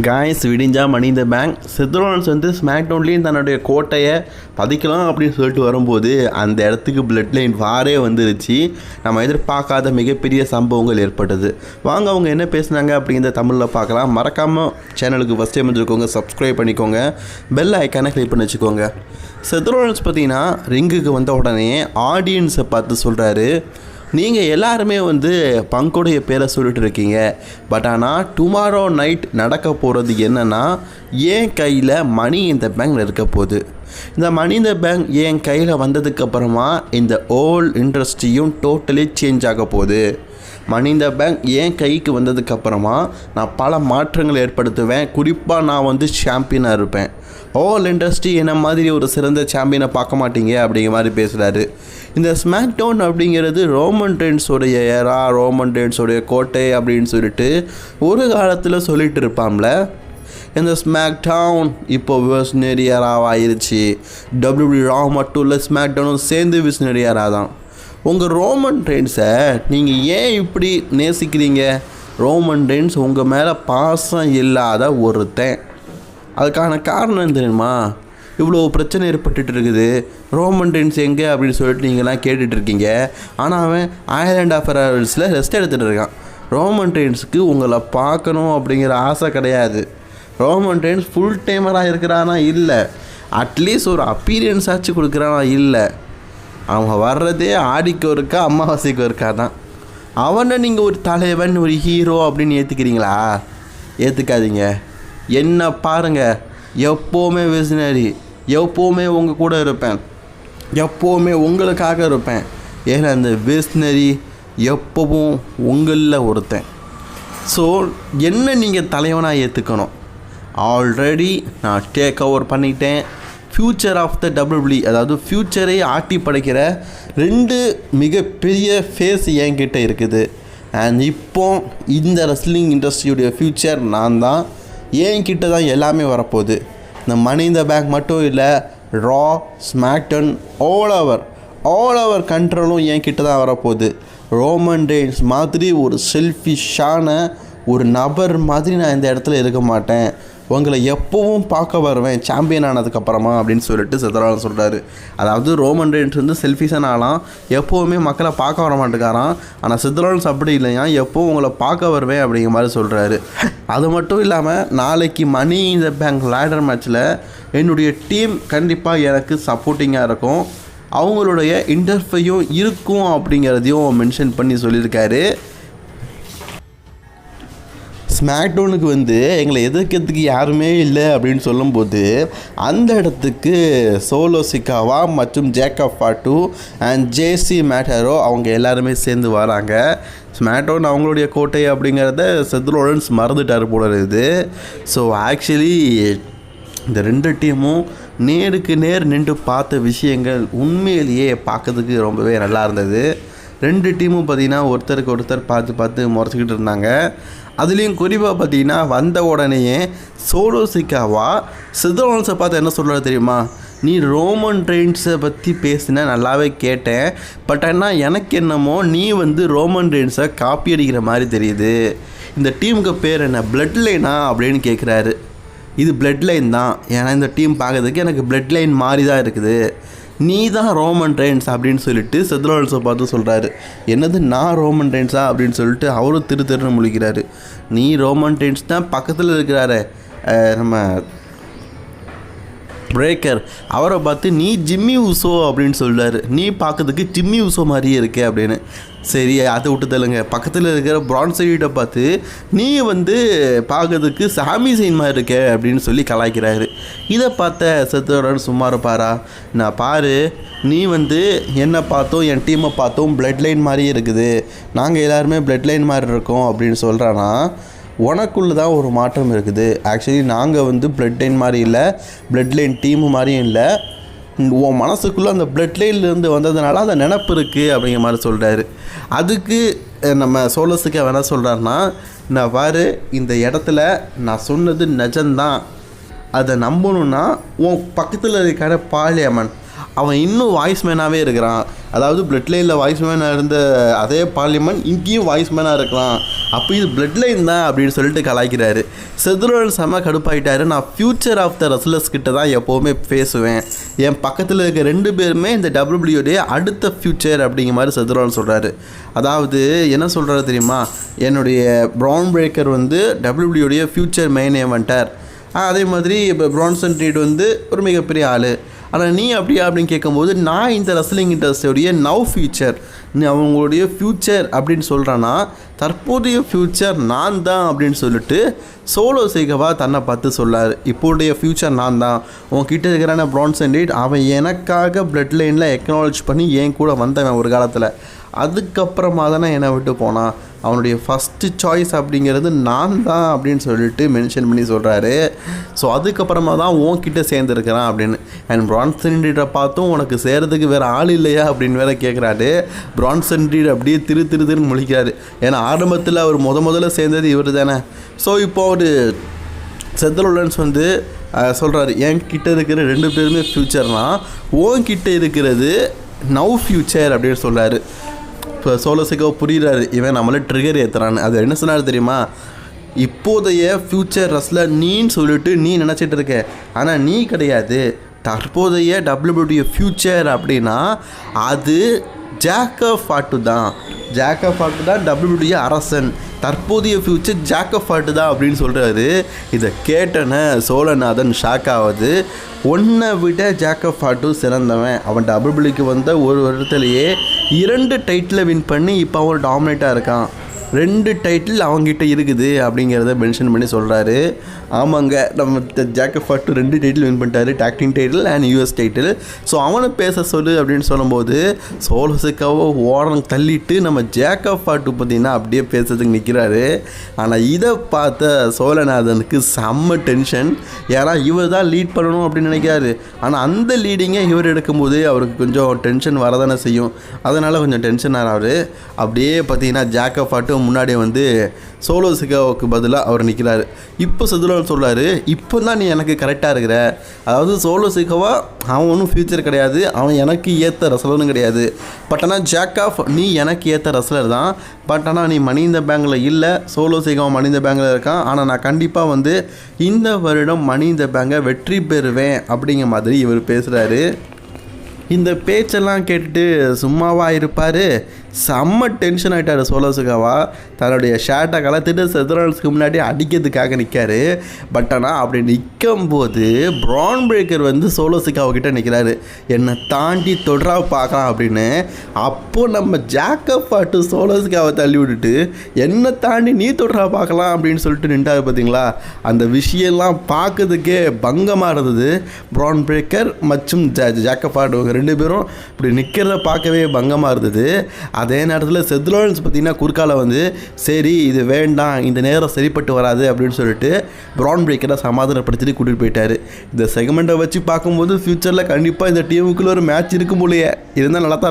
Guys விடிஞ்சா மணிந்த bank சித்ரோன்ஸ் வந்து ஸ்மாக்டவுன்லேயும் தன்னுடைய கோட்டையை பதிக்கலாம் அப்படின்னு சொல்லிட்டு வரும்போது அந்த இடத்துக்கு பிளட் லைன் வாரே வந்துருச்சு. நம்ம எதிர்பார்க்காத மிகப்பெரிய சம்பவங்கள் ஏற்பட்டது. வாங்க அவங்க என்ன பேசுனாங்க அப்படிங்கிறத தமிழில் பார்க்கலாம். மறக்காமல் சேனலுக்கு ஃபஸ்ட் டைம் வந்துருக்கோங்க சப்ஸ்கிரைப் பண்ணிக்கோங்க. பெல் ஐக்கானை கிளிக் பண்ணி வச்சுக்கோங்க. சித்ரோன்ஸ் பார்த்தீங்கன்னா ரிங்குக்கு வந்த உடனே ஆடியன்ஸை பார்த்து சொல்கிறாரு நீங்கள் எல்லாருமே வந்து பங்குடைய பேரை சொல்லிட்டு இருக்கீங்க. பட் ஆனால் டுமாரோ நைட் நடக்க போகிறது என்னென்னா என் கையில் மணி இந்த பேங்கில் இருக்க போகுது. இந்த மணி இந்த பேங்க் என் கையில் வந்ததுக்கப்புறமா இந்த ஓல் இண்டஸ்ட்ரியும் டோட்டலி சேஞ்ச் ஆக போகுது. மனித பேங்க் என் கைக்கு வந்ததுக்கப்புறமா நான் பல மாற்றங்கள் ஏற்படுத்துவேன். குறிப்பாக நான் வந்து சாம்பியனாக இருப்பேன். ஓல் இண்டஸ்ட்ரி என்ன மாதிரி ஒரு சிறந்த சாம்பியனை பார்க்க மாட்டீங்க? அப்படிங்கிற மாதிரி பேசுகிறாரு இந்த ஸ்மாக் டவுன் அப்படிங்கிறது ரோமன் ட்ரெண்ட்ஸோடைய ஏரா ரோமன் டென்ஸோடைய கோட்டை அப்படின்னு சொல்லிட்டு ஒரு காலத்தில் சொல்லிட்டு இருப்பாம்ல. இந்த ஸ்மாக் டவுன் இப்போ விஸ்னரி ஏராவாக ஆயிருச்சு. டபிள்யூபி ரா மட்டும் இல்லை ஸ்மாக் டவுனும் சேர்ந்து விஸ்னரி ஏரா தான் உங்கள் ரோமன் ட்ரெயின்ஸை நீங்கள் ஏன் இப்படி நேசிக்கிறீங்க? ரோமன் ட்ரெயின்ஸ் உங்கள் மேலே பாசம் இல்லாத ஒருத்தன். அதுக்கான காரணம் என்ன தெரியுமா? இவ்வளோ பிரச்சனை ஏற்பட்டுட்டு இருக்குது. ரோமன் டென்ஸ் எங்கே அப்படின்னு சொல்லிட்டு நீங்களாம் கேட்டுட்ருக்கீங்க ஆனால் அவன் ஐலாண்ட் ஆஃப் ஹவர்ஸில் ரெஸ்ட் எடுத்துகிட்டு இருக்கான். ரோமன் டென்ஸுக்கு உங்களை பார்க்கணும் அப்படிங்கிற ஆசை கிடையாது. ரோமன் டென்ஸ் ஃபுல் டைமராக இருக்கிறானா? இல்லை. அட்லீஸ்ட் ஒரு அப்பீரியன்ஸ் ஆச்சு கொடுக்குறானா? இல்லை. அவன் வர்றதே ஆடிக்கு ஒருக்கா அமாவாசைக்கு ஒருக்கா தான் அவனை நீங்கள் ஒரு தலைவன் ஒரு ஹீரோ அப்படின்னு ஏற்றுக்கிறீங்களா ஏற்றுக்காதீங்க என்ன பாருங்கள் எப்போவுமே விசனரி எப்போவுமே உங்கள் கூட இருப்பேன். எப்போவுமே உங்களுக்காக இருப்பேன். ஏன்னா அந்த விஸ்னரி எப்பவும் உங்களில் ஒருத்தன். ஸோ என்ன நீங்கள் தலைவனாக ஏற்றுக்கணும் ஆல்ரெடி நான் டேக் ஓவர் பண்ணிட்டேன். ஃப்யூச்சர் ஆஃப் த டபிள்யூபிளி அதாவது ஃப்யூச்சரை ஆட்டி படைக்கிற ரெண்டு மிகப்பெரிய ஃபேஸ் என்கிட்ட இருக்குது. அண்ட் இப்போ இந்த ரெஸ்லிங் இண்டஸ்ட்ரியுடைய ஃப்யூச்சர் நான் தான் என்கிட்ட தான் எல்லாமே வரப்போகுது. இந்த மணி இந்த பேங்க் மட்டும் இல்லை Raw SmackDown all over all over கண்ட்ரோலும் என்கிட்ட தான் வரப்போகுது. ரோமன் டெயின்ஸ் மாதிரி ஒரு செல்ஃபிஷான ஒரு நபர் மாதிரி நான் இந்த இடத்துல இருக்க மாட்டேன். உங்களை எப்போவும் பார்க்க வருவேன் சாம்பியன் ஆனதுக்கப்புறமா அப்படின்னு சொல்லிட்டு சித்தரால் சொல்கிறாரு அதாவது ரோமன் ரெயின்ஸ் வந்து செல்ஃபிஷான ஆளாம். எப்போவுமே மக்களை பார்க்க வர மாட்டேங்காராம் ஆனால் சித்தரால்ஸ் அப்படி இல்லையா? எப்போவும் உங்களை பார்க்க வருவேன் அப்படிங்கிற மாதிரி சொல்கிறாரு அது மட்டும் இல்லாமல் நாளைக்கு மணி இந்த பேங்க் லேடர் மேட்ச்சில் என்னுடைய டீம் கண்டிப்பாக எனக்கு சப்போர்ட்டிங்காக இருக்கும். அவங்களுடைய இன்டர்ஃபையும் இருக்கும் அப்படிங்கிறதையும் மென்ஷன் பண்ணி சொல்லியிருக்காரு. ஸ்மாக்டவுனுக்கு வந்து எங்களை எதிர்க்கிறதுக்கு யாருமே இல்லை அப்படின்னு சொல்லும்போது அந்த இடத்துக்கு சோலோ சிக்காவா மற்றும் Jacob Fatu and JC Mateo அவங்க எல்லாருமே சேர்ந்து வராங்க. ஸ்மாக்டவுன் அவங்களுடைய கோட்டை அப்படிங்கிறத செத்ரோலன்ஸ் மறந்துட்டார் போல இருக்குது. ஸோ ஆக்சுவலி இந்த ரெண்டு டீமும் நேருக்கு நேர் நின்று பார்த்த விஷயங்கள் உண்மையிலேயே பார்க்கறதுக்கு ரொம்பவே நல்லா இருந்தது. ரெண்டு டீமும் பார்த்தீங்கன்னா ஒருத்தருக்கு ஒருத்தர் பார்த்து பார்த்து முறைச்சிக்கிட்டு இருந்தாங்க. அதுலேயும் குறிப்பாக பார்த்தீங்கன்னா வந்த உடனேயே சோலோ சிக்காவா சிதரோன்ஸை பார்த்து என்ன சொல்கிறது தெரியுமா? நீ ரோமன் ட்ரெயின்ஸை பற்றி பேசின நல்லாவே கேட்டேன். பட் ஆனால் எனக்கு என்னமோ நீ வந்து ரோமன் ட்ரெயின்ஸை காப்பி அடிக்கிற மாதிரி தெரியுது. இந்த டீமுக்கு பேர் என்ன? பிளட் லைனா அப்படின்னு கேட்குறாரு இது பிளட் லைன் தான். ஏன்னா இந்த டீம் பார்க்கறதுக்கு எனக்கு பிளட் லைன் மாதிரி தான் இருக்குது. நீ தான் ரோமன் ட்ரெயின்ஸ் அப்படின்னு சொல்லிட்டு செத்ரோல்ஸை பார்த்து சொல்கிறாரு என்னது நான் ரோமன் ட்ரெயின்ஸா அப்படின்னு சொல்லிட்டு அவரும் திரு திருன்னு முழிக்கிறாரு. நீ ரோமன் ட்ரெயின்ஸ் தான் பக்கத்தில் இருக்கிறாரு. நம்ம பிரேக்கர் அவரை பார்த்து நீ ஜிம்மி உசோ அப்படின்னு சொல்றாரு. நீ பார்க்கறதுக்கு ஜிம்மி உசோ மாதிரியே இருக்கே அப்படின்னு. சரி அதை விட்டு பக்கத்தில் இருக்கிற பிரான்சைட்டை பார்த்து நீ வந்து பார்க்கறதுக்கு சாமி சைன் மாதிரி இருக்க அப்படின்னு சொல்லி கலாய்க்கிறாரு. இதை பார்த்த செத்தோடன் சும்மா இருப்பாரா? நான் பாரு நீ வந்து என்னை பார்த்தோம் என் டீமை பார்த்தோம் பிளட் லைன் மாதிரியே இருக்குது. நாங்கள் எல்லாருமே பிளட் லைன் மாதிரி இருக்கோம் அப்படின்னு சொல்கிறானா உனக்குள்ள தான் ஒரு மாற்றம் இருக்குது. ஆக்சுவலி நாங்கள் வந்து பிளட் லைன் மாதிரி இல்லை பிளட் லைன் டீம் மாதிரியும் இல்லை. உன் மனசுக்குள்ளே அந்த பிளட் லைன்லேருந்து வந்ததுனால அந்த நினப்பு இருக்குது அப்படிங்கிற மாதிரி சொல்கிறாரு அதுக்கு நம்ம சோலஸுக்கு வேணால் சொல்கிறாருன்னா நான் பாரு இந்த இடத்துல நான் சொன்னது நிஜம்தான். அதை நம்பணுன்னா உன் பக்கத்தில் இருக்கிற பாலியம்மன் அவன் இன்னும் வாய்ஸ்மேனாகவே இருக்கிறான். அதாவது பிளட் லைனில் வாய்ஸ்மேனாக இருந்த அதே பார்லிமெண்ட் இங்கேயும் வாய்ஸ்மேனாக இருக்கலாம். அப்போ இது பிளட் லைன் தான் அப்படின்னு சொல்லிட்டு கலாய்க்கிறாரு. செதுரோல் செம்ம கடுப்பாயிட்டாரு. நான் ஃப்யூச்சர் ஆஃப் த ரெஸ்லர்ஸ் கிட்ட தான் எப்போவுமே பேசுவேன். என் பக்கத்தில் இருக்க ரெண்டு பேருமே இந்த டபிள்யூடைய அடுத்த ஃப்யூச்சர் அப்படிங்கிற மாதிரி செதுரோல் சொல்கிறாரு அதாவது என்ன சொல்கிறாரு தெரியுமா? என்னுடைய ப்ரௌன் பிரேக்கர் வந்து டபிள்யூடைய ஃப்யூச்சர் மெயின் ஏவன்ட்டார் அதே மாதிரி இப்போ பிரான்சன் ரீட் வந்து ஒரு மிகப்பெரிய ஆள். ஆனால் நீ அப்படியா அப்படின்னு கேட்கும்போது நான் இந்த ரெஸ்லிங் இண்டஸ்ட்ரியுடைய நவ் ஃபியூச்சர் நீ அவங்களுடைய ஃப்யூச்சர் அப்படின்னு சொல்கிறேன்னா தற்போதைய ஃப்யூச்சர் நான் தான் அப்படின்னு சொல்லிட்டு சோலோ சேகவா தன்னை பார்த்து சொல்லார். இப்போடைய ஃப்யூச்சர் நான் தான். உன்கிட்ட இருக்கிறான பிரான்சன் ரீட் அவன் எனக்காக பிளட் லைனில் எக்னாலஜ் பண்ணி என் கூட வந்தவன் ஒரு காலத்தில். அதுக்கப்புறமா தானே என்னை விட்டு போனான். அவனுடைய ஃபஸ்ட்டு சாய்ஸ் அப்படிங்கிறது நான் தான் அப்படின்னு சொல்லிட்டு மென்ஷன் பண்ணி சொல்கிறாரு ஸோ அதுக்கப்புறமா தான் உன்கிட்ட சேர்ந்துருக்கிறான் அப்படின்னு. அண்ட் பிரான்சன் ரீடை பார்த்தும் உனக்கு சேர்றதுக்கு வேறு ஆள் இல்லையா அப்படின்னு வேற கேட்குறாரு பிரான்சன் ரீட் அப்படியே திரு திரு திருன்னு முழிக்கிறாரு. ஏன்னா ஆரம்பத்தில் அவர் முத முதல்ல சேர்ந்தது இவர் தானே. ஸோ இப்போ அவர் செத்தலுடன்ஸ் வந்து சொல்கிறாரு என் கிட்டே இருக்கிற ரெண்டு பேருமே ஃப்யூச்சர்னா உன் கிட்டே இருக்கிறது நவ் ஃப்யூச்சர் அப்படின்னு சொல்கிறாரு இப்போ சோலோஸுக்கோ புரிகிறாரு இவன் நம்மள ட்ரிகர் ஏற்றுறான்னு அது என்ன சொன்னார் தெரியுமா? இப்போதைய ஃப்யூச்சர் ரஸ்லர் நீன்னு சொல்லிட்டு நீ நினச்சிட்டு இருக்க. ஆனால் நீ கிடையாது. தற்போதைய டபிள்யூபிள்யூ ஃப்யூச்சர் அப்படின்னா அது ஜாக்கப் ஃபாட்டு தான். ஜாக்கப் ஃபாட்டு தான் டபிள்யூபிள்யூ அரசன். தற்போதைய ஃப்யூச்சர் ஜாக்கப் ஃபாட்டு தான் அப்படின்னு சொல்கிறாரு இதை கேட்டன சோழநாதன் ஷாக் ஆகுது ஒன்றை விட ஜாக்கப் ஃபாட்டு சிறந்தவன். அவன் டபிள்யூபிள்யூக்கு வந்த ஒரு வருடத்துலேயே இரண்டு டைட்டில் வின் பண்ணி இப்போ அவன் டாமினேட்டாக இருக்கான். ரெண்டு டைட்டில் அவங்ககிட்ட இருக்குது அப்படிங்கிறத மென்ஷன் பண்ணி சொல்கிறாரு ஆமாங்க நம்ம ஜாக்கப் ஃபாட்டு ரெண்டு டைட்டில் வின் பண்ணிட்டாரு. Tagging title and US title so அவனை பேச சொல்லு அப்படின்னு சொல்லும்போது சோலோசிக்காவை ஓரம் தள்ளிட்டு நம்ம ஜேக்கப் ஃபாட்டு பார்த்தீங்கன்னா அப்படியே பேசுறதுக்கு நிற்கிறாரு ஆனால் இதை பார்த்த சோழநாதனுக்கு செம்ம டென்ஷன் ஏன்னா இவர் தான் லீட் பண்ணணும் அப்படின்னு நினைக்கிறாரு. ஆனால் அந்த லீடிங்கை இவர் எடுக்கும்போது அவருக்கு கொஞ்சம் டென்ஷன் வரதானே செய்யும். அதனால் கொஞ்சம் டென்ஷன் ஆகிறாரு அப்படியே பார்த்தீங்கன்னா ஜாக்கப் ஃபாட்டு முன்னாடி வந்து சோலோ சிகாவுக்கு பதிலாக அவர் நிற்கிறாரு இப்போ செதுலன் சொல்கிறாரு இப்போ தான் நீ எனக்கு கரெக்டாக இருக்கிற. அதாவது சோலோ சிகாவா அவன் ஒன்றும் ஃப்யூச்சர் கிடையாது. அவன் எனக்கு ஏற்ற ரசலரும் கிடையாது. பட் ஆனால் ஜாக் ஆஃப் நீ எனக்கு ஏற்ற ரசலர் தான். பட் ஆனால் நீ மணி பேங்கில் இல்லை. சோலோ சிகாவும் மணி பேங்கில் இருக்கான். ஆனால் நான் கண்டிப்பாக வந்து இந்த வருடம் மணி பேங்கை வெற்றி பெறுவேன். அப்படிங்கிற மாதிரி இவர் பேசுகிறாரு இந்த பேச்செல்லாம் கேட்டுட்டு சும்மாவாக இருப்பார். செம்ம டென்ஷன் ஆகிட்டார் சோலோசுகாவா தன்னுடைய ஷேட்டை கலத்துட்டு செதுரல்ஸ்க்கு முன்னாடி அடிக்கிறதுக்காக நிற்காரு பட் ஆனால் அப்படி நிற்கும் போது ப்ரான் பிரேக்கர் வந்து சோலோசுகாவக்கிட்ட நிற்கிறாரு என்னை தாண்டி தொடரா பார்க்கலாம் அப்படின்னு. அப்போது நம்ம ஜாக்கப் பாட்டு சோலோசுகாவை தள்ளி விட்டுட்டு என்னை தாண்டி நீ தொடரா பார்க்கலாம் அப்படின்னு சொல்லிட்டு நின்றாரு பார்த்தீங்களா அந்த விஷயம்லாம் பார்க்கறதுக்கே பங்கமாக இருந்தது. ப்ரான் பிரேக்கர் மற்றும் ஜா ஜாக்கப் பாட்டு ரெண்டு பேரும் இப்படி நிற்கிறத பார்க்கவே பங்கமாக இருந்தது. அதே நேரத்தில் செத்லோன்ஸ் பார்த்தீங்கன்னா குறுக்கால வந்து சரி இது வேண்டாம் இந்த நேரம் சரிப்பட்டு வராது அப்படின்னு சொல்லிட்டு ப்ரான் பிரேக்கரை சமாதானப்படுத்திட்டு கூட்டிகிட்டு போயிட்டார். இந்த செகமெண்ட்டை வச்சு பார்க்கும்போது ஃப்யூச்சரில் கண்டிப்பாக இந்த டீமுக்குள்ளே ஒரு மேட்ச் இருக்கும் போலையே. இருந்தால் நல்லா தான்